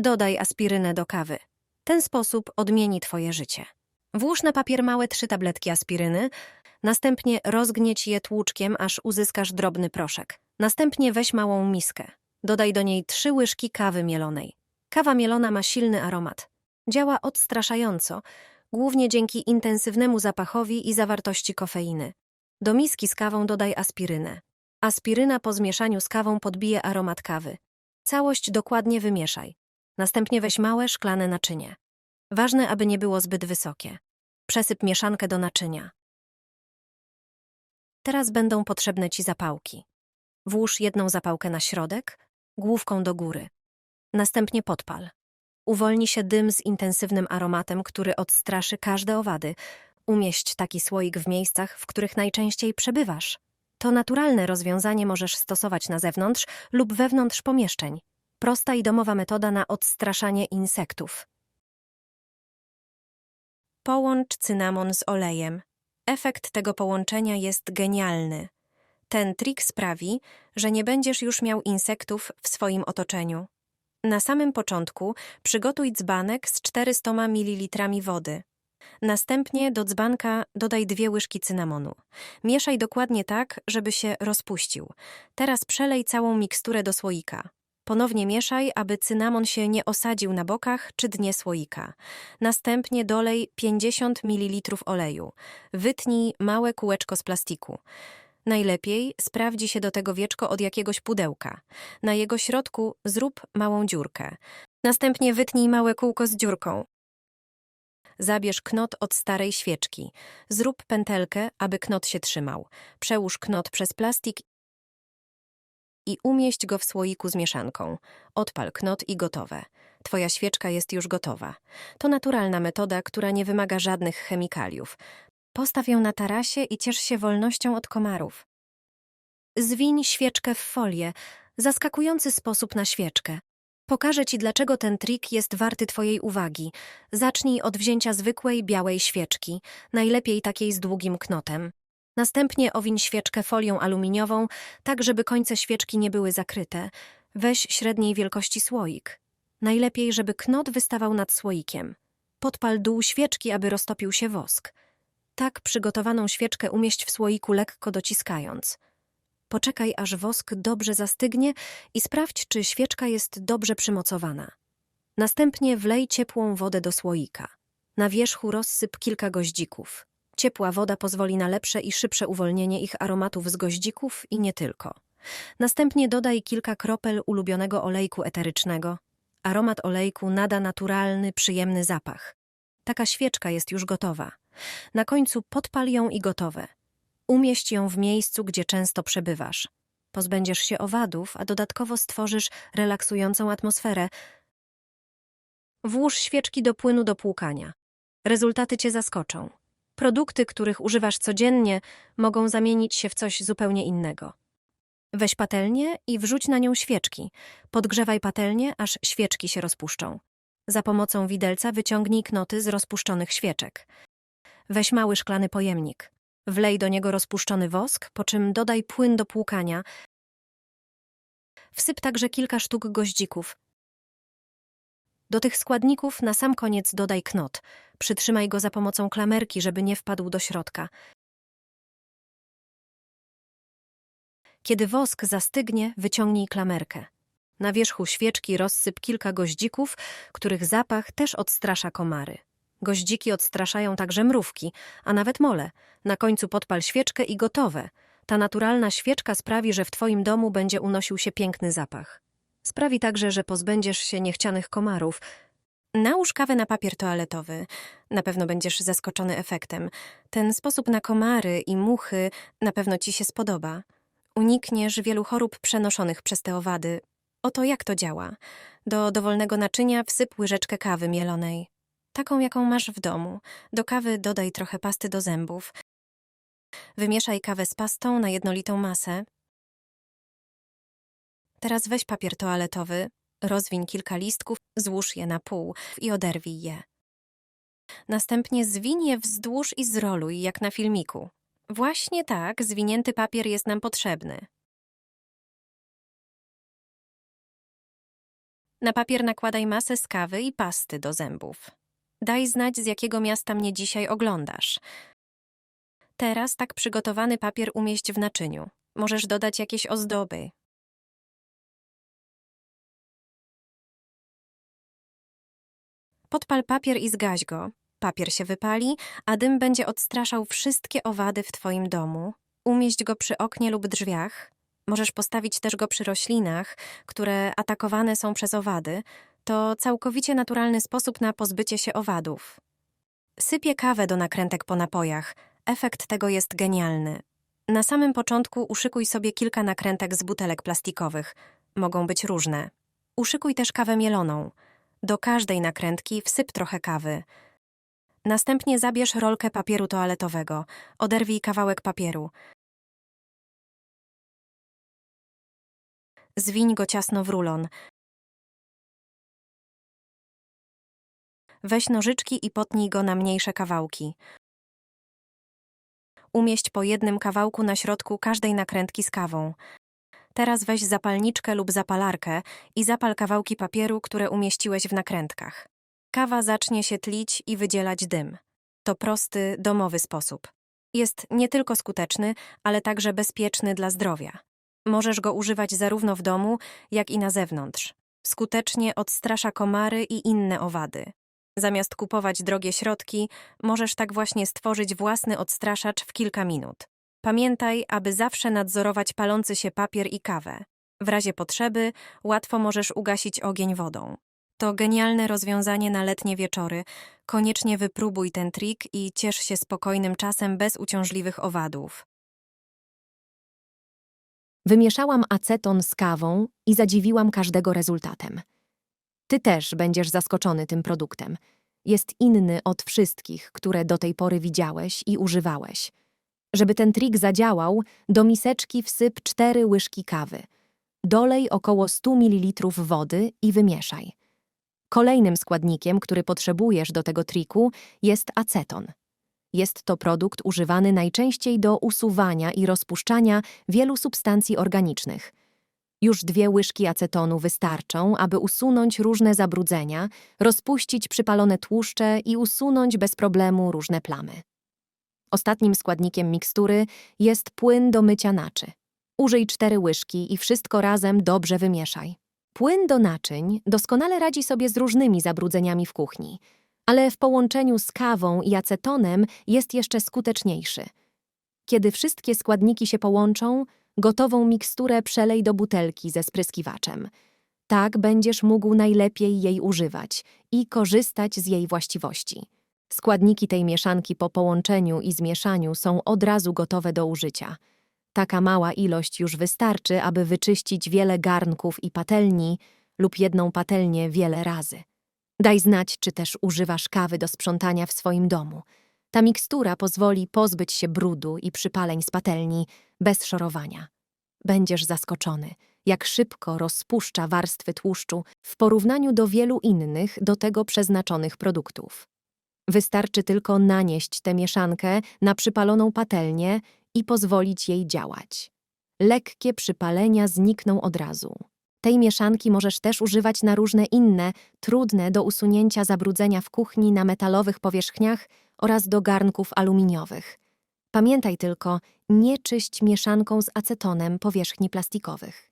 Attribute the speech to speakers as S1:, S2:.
S1: dodaj aspirynę do kawy. Ten sposób odmieni Twoje życie. Włóż na papier małe trzy tabletki aspiryny, następnie rozgnieć je tłuczkiem, aż uzyskasz drobny proszek. Następnie weź małą miskę. Dodaj do niej trzy łyżki kawy mielonej. Kawa mielona ma silny aromat. Działa odstraszająco, głównie dzięki intensywnemu zapachowi i zawartości kofeiny. Do miski z kawą dodaj aspirynę. Aspiryna po zmieszaniu z kawą podbije aromat kawy. Całość dokładnie wymieszaj. Następnie weź małe, szklane naczynie. Ważne, aby nie było zbyt wysokie. Przesyp mieszankę do naczynia. Teraz będą potrzebne Ci zapałki. Włóż jedną zapałkę na środek, główką do góry. Następnie podpal. Uwolni się dym z intensywnym aromatem, który odstraszy każde owady. Umieść taki słoik w miejscach, w których najczęściej przebywasz. To naturalne rozwiązanie możesz stosować na zewnątrz lub wewnątrz pomieszczeń. Prosta i domowa metoda na odstraszanie insektów. Połącz cynamon z olejem. Efekt tego połączenia jest genialny. Ten trik sprawi, że nie będziesz już miał insektów w swoim otoczeniu. Na samym początku przygotuj dzbanek z 400 ml wody. Następnie do dzbanka dodaj dwie łyżki cynamonu. Mieszaj dokładnie tak, żeby się rozpuścił. Teraz przelej całą miksturę do słoika. Ponownie mieszaj, aby cynamon się nie osadził na bokach czy dnie słoika. Następnie dolej 50 ml oleju. Wytnij małe kółeczko z plastiku. Najlepiej sprawdzi się do tego wieczko od jakiegoś pudełka. Na jego środku zrób małą dziurkę. Następnie wytnij małe kółko z dziurką. Zabierz knot od starej świeczki. Zrób pętelkę, aby knot się trzymał. Przełóż knot przez plastik i umieść go w słoiku z mieszanką. Odpal knot i gotowe. Twoja świeczka jest już gotowa. To naturalna metoda, która nie wymaga żadnych chemikaliów. Postaw ją na tarasie i ciesz się wolnością od komarów. Zwiń świeczkę w folię. Zaskakujący sposób na świeczkę. Pokażę Ci, dlaczego ten trik jest warty Twojej uwagi. Zacznij od wzięcia zwykłej, białej świeczki, najlepiej takiej z długim knotem. Następnie owiń świeczkę folią aluminiową, tak żeby końce świeczki nie były zakryte. Weź średniej wielkości słoik. Najlepiej, żeby knot wystawał nad słoikiem. Podpal dół świeczki, aby roztopił się wosk. Tak przygotowaną świeczkę umieść w słoiku lekko dociskając. Poczekaj, aż wosk dobrze zastygnie i sprawdź, czy świeczka jest dobrze przymocowana. Następnie wlej ciepłą wodę do słoika. Na wierzchu rozsyp kilka goździków. Ciepła woda pozwoli na lepsze i szybsze uwolnienie ich aromatów z goździków i nie tylko. Następnie dodaj kilka kropel ulubionego olejku eterycznego. Aromat olejku nada naturalny, przyjemny zapach. Taka świeczka jest już gotowa. Na końcu podpal ją i gotowe. Umieść ją w miejscu, gdzie często przebywasz. Pozbędziesz się owadów, a dodatkowo stworzysz relaksującą atmosferę. Włóż świeczki do płynu do płukania. Rezultaty cię zaskoczą. Produkty, których używasz codziennie, mogą zamienić się w coś zupełnie innego. Weź patelnię i wrzuć na nią świeczki. Podgrzewaj patelnię, aż świeczki się rozpuszczą. Za pomocą widelca wyciągnij knoty z rozpuszczonych świeczek. Weź mały szklany pojemnik. Wlej do niego rozpuszczony wosk, po czym dodaj płyn do płukania. Wsyp także kilka sztuk goździków. Do tych składników na sam koniec dodaj knot. Przytrzymaj go za pomocą klamerki, żeby nie wpadł do środka. Kiedy wosk zastygnie, wyciągnij klamerkę. Na wierzchu świeczki rozsyp kilka goździków, których zapach też odstrasza komary. Goździki odstraszają także mrówki, a nawet mole. Na końcu podpal świeczkę i gotowe. Ta naturalna świeczka sprawi, że w Twoim domu będzie unosił się piękny zapach. Sprawi także, że pozbędziesz się niechcianych komarów. Nałóż kawę na papier toaletowy. Na pewno będziesz zaskoczony efektem. Ten sposób na komary i muchy na pewno Ci się spodoba. Unikniesz wielu chorób przenoszonych przez te owady. Oto jak to działa. Do dowolnego naczynia wsyp łyżeczkę kawy mielonej. Taką, jaką masz w domu. Do kawy dodaj trochę pasty do zębów. Wymieszaj kawę z pastą na jednolitą masę. Teraz weź papier toaletowy, rozwiń kilka listków, złóż je na pół i oderwij je. Następnie zwiń je wzdłuż i zroluj, jak na filmiku. Właśnie tak zwinięty papier jest nam potrzebny. Na papier nakładaj masę z kawy i pasty do zębów. Daj znać, z jakiego miasta mnie dzisiaj oglądasz. Teraz tak przygotowany papier umieść w naczyniu. Możesz dodać jakieś ozdoby. Podpal papier i zgaś go. Papier się wypali, a dym będzie odstraszał wszystkie owady w Twoim domu. Umieść go przy oknie lub drzwiach. Możesz postawić też go przy roślinach, które atakowane są przez owady. To całkowicie naturalny sposób na pozbycie się owadów. Sypię kawę do nakrętek po napojach. Efekt tego jest genialny. Na samym początku uszykuj sobie kilka nakrętek z butelek plastikowych. Mogą być różne. Uszykuj też kawę mieloną. Do każdej nakrętki wsyp trochę kawy. Następnie zabierz rolkę papieru toaletowego. Oderwij kawałek papieru. Zwiń go ciasno w rulon. Weź nożyczki i potnij go na mniejsze kawałki. Umieść po jednym kawałku na środku każdej nakrętki z kawą. Teraz weź zapalniczkę lub zapalarkę i zapal kawałki papieru, które umieściłeś w nakrętkach. Kawa zacznie się tlić i wydzielać dym. To prosty, domowy sposób. Jest nie tylko skuteczny, ale także bezpieczny dla zdrowia. Możesz go używać zarówno w domu, jak i na zewnątrz. Skutecznie odstrasza komary i inne owady. Zamiast kupować drogie środki, możesz tak właśnie stworzyć własny odstraszacz w kilka minut. Pamiętaj, aby zawsze nadzorować palący się papier i kawę. W razie potrzeby łatwo możesz ugasić ogień wodą. To genialne rozwiązanie na letnie wieczory. Koniecznie wypróbuj ten trik i ciesz się spokojnym czasem bez uciążliwych owadów.
S2: Wymieszałam aceton z kawą i zadziwiłam każdego rezultatem. Ty też będziesz zaskoczony tym produktem. Jest inny od wszystkich, które do tej pory widziałeś i używałeś. Żeby ten trik zadziałał, do miseczki wsyp cztery łyżki kawy. Dolej około 100 ml wody i wymieszaj. Kolejnym składnikiem, który potrzebujesz do tego triku, jest aceton. Jest to produkt używany najczęściej do usuwania i rozpuszczania wielu substancji organicznych. Już dwie łyżki acetonu wystarczą, aby usunąć różne zabrudzenia, rozpuścić przypalone tłuszcze i usunąć bez problemu różne plamy. Ostatnim składnikiem mikstury jest płyn do mycia naczy. Użyj cztery łyżki i wszystko razem dobrze wymieszaj. Płyn do naczyń doskonale radzi sobie z różnymi zabrudzeniami w kuchni, ale w połączeniu z kawą i acetonem jest jeszcze skuteczniejszy. Kiedy wszystkie składniki się połączą, gotową miksturę przelej do butelki ze spryskiwaczem. Tak będziesz mógł najlepiej jej używać i korzystać z jej właściwości. Składniki tej mieszanki po połączeniu i zmieszaniu są od razu gotowe do użycia. Taka mała ilość już wystarczy, aby wyczyścić wiele garnków i patelni lub jedną patelnię wiele razy. Daj znać, czy też używasz kawy do sprzątania w swoim domu. Ta mikstura pozwoli pozbyć się brudu i przypaleń z patelni bez szorowania. Będziesz zaskoczony, jak szybko rozpuszcza warstwy tłuszczu w porównaniu do wielu innych do tego przeznaczonych produktów. Wystarczy tylko nanieść tę mieszankę na przypaloną patelnię i pozwolić jej działać. Lekkie przypalenia znikną od razu. Tej mieszanki możesz też używać na różne inne, trudne do usunięcia zabrudzenia w kuchni na metalowych powierzchniach oraz do garnków aluminiowych. Pamiętaj tylko, nie czyść mieszanką z acetonem powierzchni plastikowych.